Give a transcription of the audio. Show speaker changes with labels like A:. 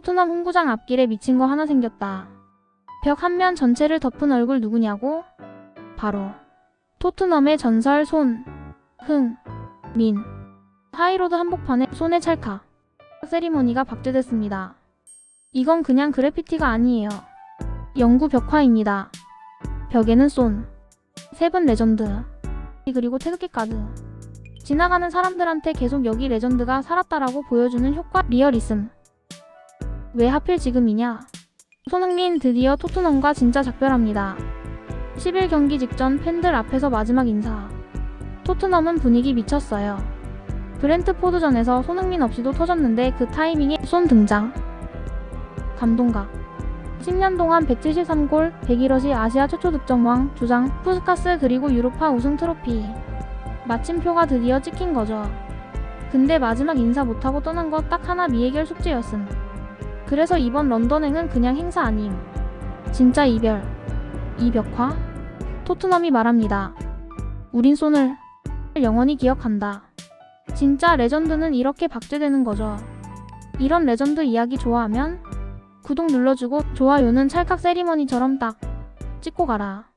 A: 토트넘 홍구장 앞길에 미친 거 하나 생겼다. 벽 한 면 전체를 덮은 얼굴 누구냐고? 바로 토트넘의 전설 손, 흥, 민. 하이로드 한복판에 손에 찰칵. 세리머니가 박제됐습니다. 이건 그냥 그래피티가 아니에요. 영구 벽화입니다. 벽에는 쏜, 세븐 레전드, 그리고 태극기 카드. 지나가는 사람들한테 계속 여기 레전드가 살았다라고 보여주는 효과 리얼리즘. 왜 하필 지금이냐? 손흥민 드디어 토트넘과 진짜 작별합니다. 10일 경기 직전 팬들 앞에서 마지막 인사. 토트넘은 분위기 미쳤어요. 브렌트포드전에서 손흥민 없이도 터졌는데 그 타이밍에 손 등장. 감동각. 10년 동안 173골, 101어시 아시아 최초 득점왕, 주장, 푸스카스 그리고 유로파 우승 트로피. 마침표가 드디어 찍힌 거죠. 근데 마지막 인사 못하고 떠난 거딱 하나 미해결 숙제였음. 그래서 이번 런던행은 그냥 행사 아님. 진짜 이별. 이벽화? 토트넘이 말합니다. 우린 손을 영원히 기억한다. 진짜 레전드는 이렇게 박제되는 거죠. 이런 레전드 이야기 좋아하면 구독 눌러주고 좋아요는 찰칵 세리머니처럼 딱 찍고 가라.